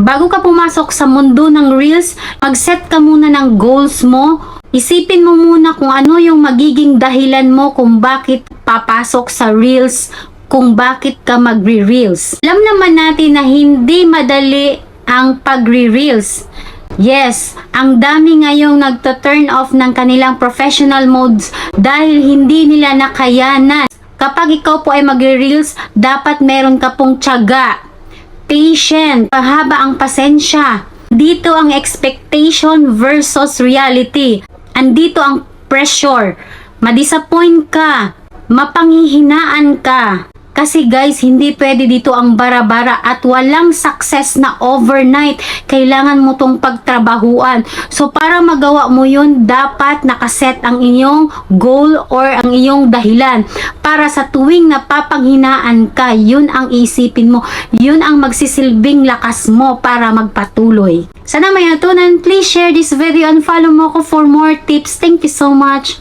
bago ka pumasok sa mundo ng Reels, mag-set ka muna ng goals mo. Isipin mo muna kung ano yung magiging dahilan mo kung bakit papasok sa Reels, kung bakit ka magre-Reels. Alam naman natin na hindi madali ang pagre-Reels. Yes, ang dami ngayong nagto-turn off ng kanilang professional modes dahil hindi nila nakayanan. Kapag ikaw po ay magre-reels, dapat meron ka pong tiyaga, patient, pahaba ang pasensya. Dito ang expectation versus reality. Andito ang pressure. Madisappoint ka, mapanghihinaan ka. Kasi guys, hindi pwede dito ang bara-bara at walang success na overnight. Kailangan mo tong pagtrabahuan. So para magawa mo yun, dapat nakaset ang inyong goal or ang iyong dahilan. Para sa tuwing napapanghinaan ka, yun ang isipin mo. Yun ang magsisilbing lakas mo para magpatuloy. Sana may natunan, please share this video and follow mo ko for more tips. Thank you so much.